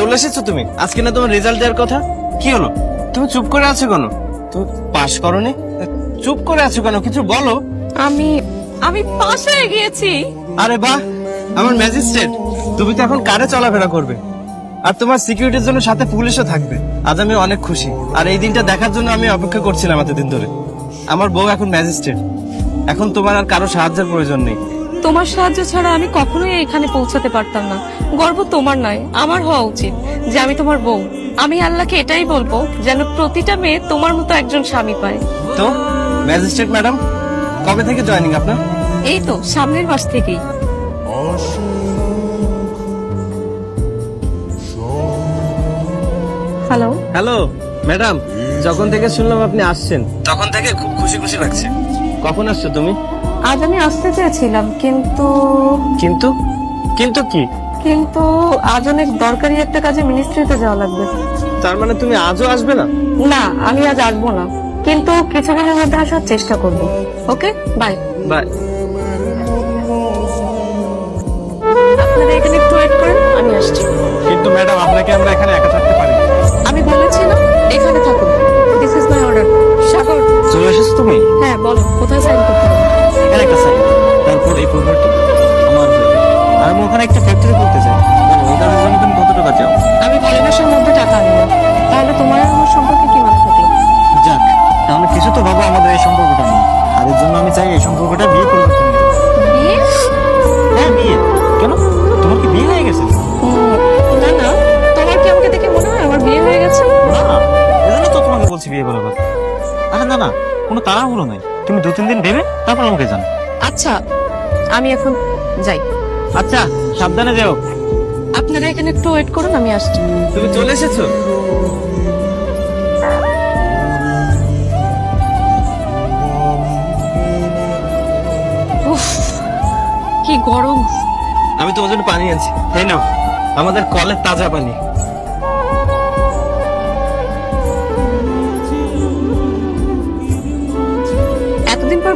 চলে এসেছ তুমি? আজকে না তোমার রেজাল্ট দেওয়ার কথা? কি হলো? তুমি চুপ করে আছো কেন? তুমি পাশ করনি? চুপ করে আছো কেন? কিছু বলো। আমি আমি পাশ হয়ে গিয়েছি। আরে বাহ! আমার ম্যাজিস্ট্রেট তুমি তো এখন কারে চলাফেরা করবে? আর তোমার সিকিউরিটির জন্য সাথে পুলিশও থাকবে। আজ আমি অনেক খুশি। আর এই দিনটা দেখার জন্য আমি অপেক্ষা করছিলাম এতদিন ধরে। আমার বউ এখন ম্যাজিস্ট্রেট এখন তোমার আর কারও সাহায্যের প্রয়োজন নেই। তোমার সাহায্য ছাড়া আমি কখনোই এখানে পৌঁছাতে পারতাম না। গর্ব তোমার নয় আমার হওয়া উচিত যে আমি তোমার বউ। আমি আল্লাহকে এটাই বলব যেন প্রতিটা মেয়ে তোমার মতো একজন স্বামী পায়। তো ম্যাজিস্ট্রেট ম্যাডাম কবে থেকে জয়েনিং আপনার? এই তো সামনের মাস থেকেই। হ্যালো? হ্যালো ম্যাডাম যখন থেকে শুনলাম আপনি আসছেন। তখন থেকে খুব খুশি খুশি লাগছে। কখন আসছো তুমি? আজ আমি আসতে চেয়েছিলাম কিন্তু কিন্তু? কিন্তু কি? কিন্তু আজ অনেক দরকারি একটা কাজে মিনিস্ট্রিতে যাওয়া লাগবে। তার মানে তুমি আজও আসবে না? না আমি আজ আসব না কিন্তু কিছুদিনের মধ্যে আসার চেষ্টা করব। ওকে? বাই। বাই। আপনারা এখানে একটু ওয়েট করেন আমি আসছি। কিন্তু ম্যাডাম আপনাকে আমরা এখানে একা থাকতে পারি আমি বলেছি না এখানে থাকুন। This is my order Sagar. চলে এসেছ তুমি? হ্যাঁ বলো কোথায় সাইন করতে হবে? এখানে একটা সাইন তারপর এই পেপারটা আমার হয়ে আর আমি ওখানে একটা ফ্যাক্টরি করতে চাই। কাজের জন্য তুমি কত টাকা চাও আমি পরিবেশের মধ্যে টাকা আনি তাহলে তোমার আর আমার সম্পর্কে কি মনে থাকল যাক তাহলে কিছু তো ভাবো আমাদের এই সম্পর্কটা নিয়ে। আর এর জন্য আমি চাই এই সম্পর্কটা বিয়ে পরিবর্তন বিয়ে? হ্যাঁ বিয়ে। কেন? তোমার কি বিয়ে হয়ে গেছে? না না। তোমার কি আমাকে দেখে মনে হয় আমার বিয়ে হয়ে গেছে? না এজন্য তো তোমাকে বলছি বিয়ে করার কথা। আরে না না কোনো তাড়াহুড়ো নাই। তুমি দু তিন দিন ভেবে তারপর আমাকে জানো। আচ্ছা আমি এখন যাই। আচ্ছা সাবধানে যাও। আপনারা এখানে একটু ওয়েট করুন আমি আসছি। তুমি চলে এসেছ? উফ কি গরম। আমি তোমার জন্য পানি আনছি তাই নাও আমাদের কলের তাজা পানি।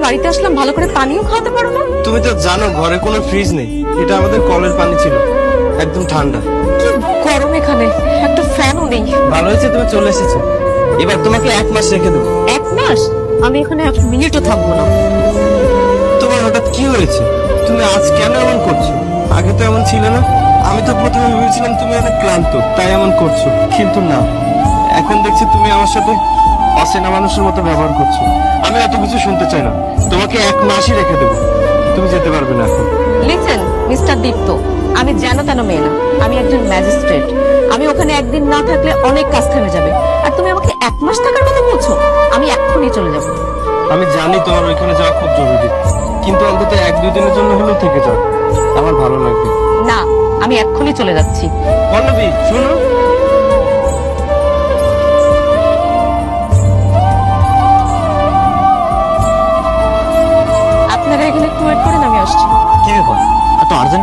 বাড়িতে আসলাম ভালো করে পানিও খাওয়াতে পারো না? তুমি তো জানো ঘরে কোনো ফ্রিজ নেই। এটা আমাদের কলের পানি ছিল। একদম ঠান্ডা। কি গরম এখানে? একটা ফ্যানও নেই। ভালো হয়েছে তুমি চলে এসেছ। এবার তোমাকে এক মাস রেখে দেবো। এক মাস? আমি এখানে এক মিনিটও থাকব না। তোমার হঠাৎ কি হয়েছে? তুমি আজ কেন এমন করছ? আগে তো এমন ছিল না। আমি তো প্রথমে ভেবেছিলাম তুমি অনেক ক্লান্ত তাই এমন করছ। কিন্তু না। এখন দেখছি তুমি আমার সাথে অচেনা মানুষের মতো ব্যবহার করছ। আমি এত কিছু শুনতে চাই না। তোমাকে এক মাসই রেখে দেবো। তুমি যেতে পারবে না এখন। লিসেন মিস্টার দীপ্ত আমি যেন তেন মেয়ে না। আমি একজন ম্যাজিস্ট্রেট। আমি ওখানে একদিন না থাকলে অনেক কাজ থেমে যাবে। আর তুমি আমাকে এক মাস থাকার কথা বলছো? আমি এক্ষুনি চলে যাব। আমি জানি তোমার ওইখানে যাওয়া খুব জরুরি। কিন্তু অন্তত এক দুই দিনের জন্য হলেও থেকে যাও। আমার ভালো লাগবে। না আমি এক্ষুনি চলে যাচ্ছি। পল্লবী শুনো।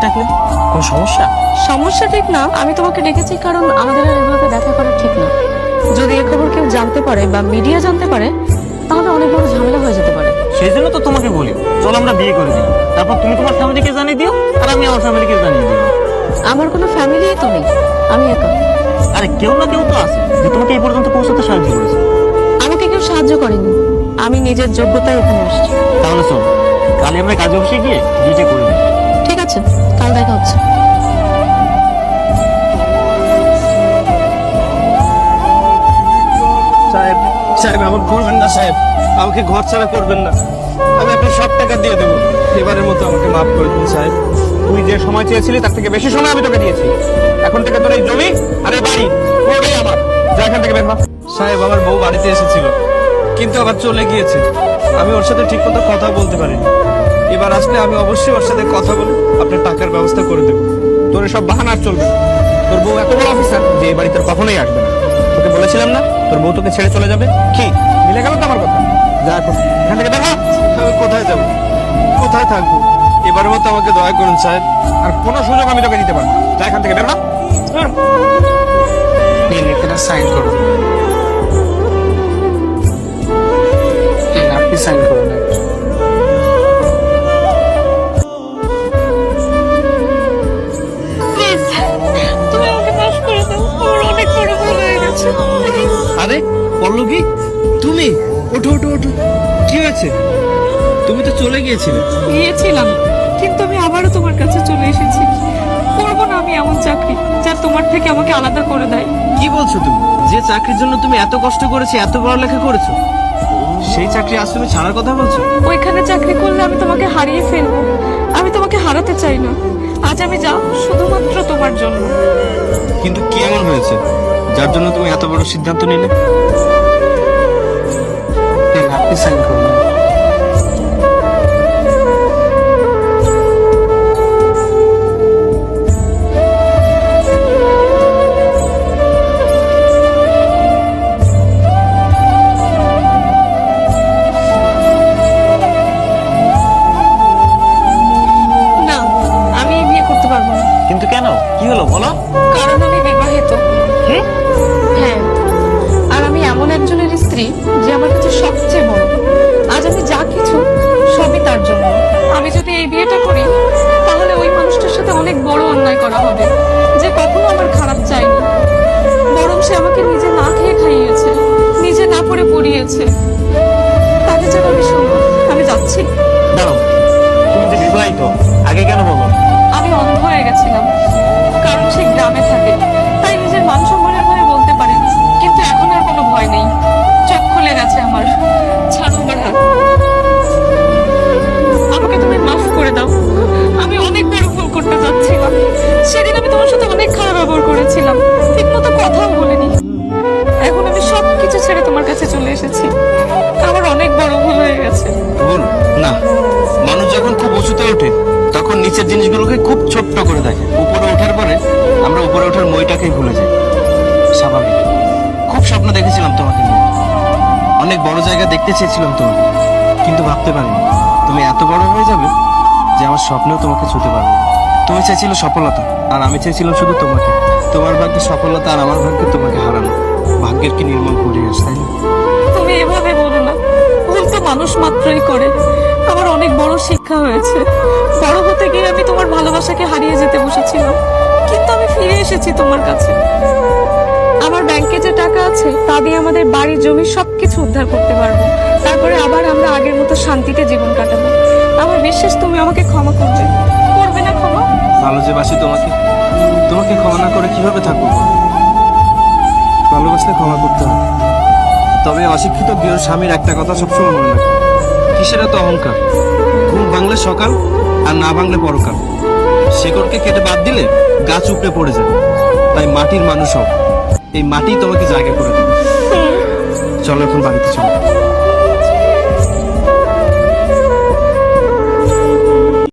ডাকলে কোনো সমস্যা? সমস্যা ঠিক না। আমি তোমাকে ডেকেছি কারণ আমাদের আর এভাবে দেখা করা ঠিক না। যদি এ খবর কেউ জানতে পারে বা মিডিয়া জানতে পারে তাহলে অনেক বড় ঝামেলা হয়ে যেতে পারে। সেই জন্য তো তোমাকে বলি চল আমরা বিয়ে করে দিই। তারপর তুমি তোমার ফ্যামিলিকে জানিয়ে দিও আর আমি আমার ফ্যামিলিকে জানিয়ে দিই। আমার কোনো ফ্যামিলি তো নেই আমি একা। আরে কেউ না কেউ তো আছে যে তোমাকে এই পর্যন্ত পৌঁছাতে সাহায্য করেছে। আমাকে কেউ সাহায্য করেনি। আমি নিজের যোগ্যতায় এখানে আসছি। তাহলে চল কালে আমরা কাজে অফিসে গিয়ে বিয়েটা করে দিই আছে। কাল দেখা হচ্ছে। সাহেব আমার করবেন না, সাহেব। আমাকে ঘর ছাড়া করবেন না। আমি আপনার সব টাকা দিয়ে দেবো। এবারের মতো আমাকে মাফ করে দিন, সাহেব। তুই যে সময় চেয়েছিলি, তার থেকে বেশি সময় আমি তোকে দিয়েছি। এখন থেকে তোর এই জমি আর এই বাড়ি পুরোটাই আমার। যা এখান থেকে বের সাহেব, আমার বউ বাড়িতে এসেছিল। কিন্তু আবার চলে গিয়েছে। আমি ওর সাথে ঠিক মতো কথা বলতে পারিনি। এবার আসলে আমি অবশ্যই ওর সাথে কথা বলে আপনার টাকার ব্যবস্থা করে দেবো। তোর সব বাহানা আর চলবে না। তোর বউ এত বড় অফিসার যে এই বাড়ি তোর কখনোই আসবে না। তোকে বলেছিলাম না তোর বউ তোকে ছেড়ে চলে যাবে? কি? মিলে গেল তো আমার কথা? যা এখন এখান থেকে। আমি কোথায় যাব? কোথায় থাকব? এবারের মতো আমাকে দয়া করুন সাহেব। আর কোনো সুযোগ আমি তোকে দিতে পারব যা এখান থেকে বের সাইন করুন আপনি সাইন করুন ওঠো ওঠো ওঠো। কি হয়েছে? তুমি তো চলে গিয়েছিলে। গিয়েছিলাম কিন্তু আমি আবারও তোমার কাছে চলে এসেছি। করব না আমি এমন চাকরি যা তোমার থেকে আমাকে আলাদা করে দেয়। কি বলছো তুমি? যে চাকরির জন্য তুমি এত কষ্ট করেছ এত পড়ালেখা করেছ সেই চাকরি আজ তুমি ছাড়ার কথা বলছো? ওইখানে চাকরি করলে আমি তোমাকে হারিয়ে ফেলব। আমি তোমাকে হারাতে চাই না। আজ আমি যাব শুধুমাত্র তোমার জন্য। কিন্তু কি এমন হয়েছে যার জন্য তুমি এত বড় সিদ্ধান্ত নিলে? নিন আপনি সে আমাকে নিজে না খেয়ে খাইয়েছে নিজে না পড়ে পড়িয়েছে তাকে যেন আমি শুনব আমি যাচ্ছি। দাঁড়াও তুমি যে বিবাহিত আগে কেন বলো? আমি অন্ধ হয়ে গেছিলাম কারণ সে গ্রামে থাকে তাই নিজের মান সম্মানের ভয়ে যখন খুব উঁচুতে ওঠে, তখন নিচের জিনিসগুলোকে খুব ছোট্ট করে দেখে। উপরে ওঠার পরে আমরা উপরে ওঠার মইটাকেই ভুলে যাই। স্বাভাবিক। খুব স্বপ্ন দেখেছিলাম তোমাকে অনেক বড় জায়গা দেখতে চেয়েছিলাম তোমাকে। কিন্তু ভাবতে পারিনি। তুমি এত বড় হয়ে যাবে যে আমার স্বপ্নেও তোমাকে ছুতে পারবে তুমি চেয়েছিলে সফলতা, আর আমি চেয়েছিলাম শুধু তোমাকে। তোমার ভাগ্যে সফলতা আর আমার ভাগ্যে তোমাকে হারানো। ভাগ্যের কি নির্মল পরিহাস তাই না? তুমি এভাবে বলো না। ভুল তো মানুষ মাত্রই করে। আমার অনেক বড় শিক্ষা হয়েছে। বড় হতে গিয়ে আমি তোমার ভালোবাসাকে হারিয়ে যেতে বসেছিলাম। কিন্তু আমি ফিরে এসেছি তোমার কাছে। আমার ব্যাংকে যে টাকা আছে, তা দিয়ে আমাদের বাড়ি জমি সবকিছু উদ্ধার করতে পারব। তারপরে আবার আমরা আগের মতো শান্তিতে জীবন কাটাবো। আমার বিশ্বাস, তুমি আমাকে ক্ষমা করবে। করবে না ক্ষমা? ভালো যে বাসি তোমাকে। তোমাকে ক্ষমা না করে কীভাবে থাকব? ভালোবাসলে ক্ষমা করতে হবে তবে অশিক্ষিত গৃহ স্বামীর একটা কথা সবসময় মনে রাখবে কিসের এত অহংকার? ঘুম ভাঙলে সকাল আর না ভাঙলে পরকাল। শেকড়কে কেটে বাদ দিলে গাছ উপড়ে পড়ে যায়। তাই মাটির মানুষ হোক এই মাটি তোমাকে জায়গা করে দেবে। চলো এখন বাড়িতে চলো।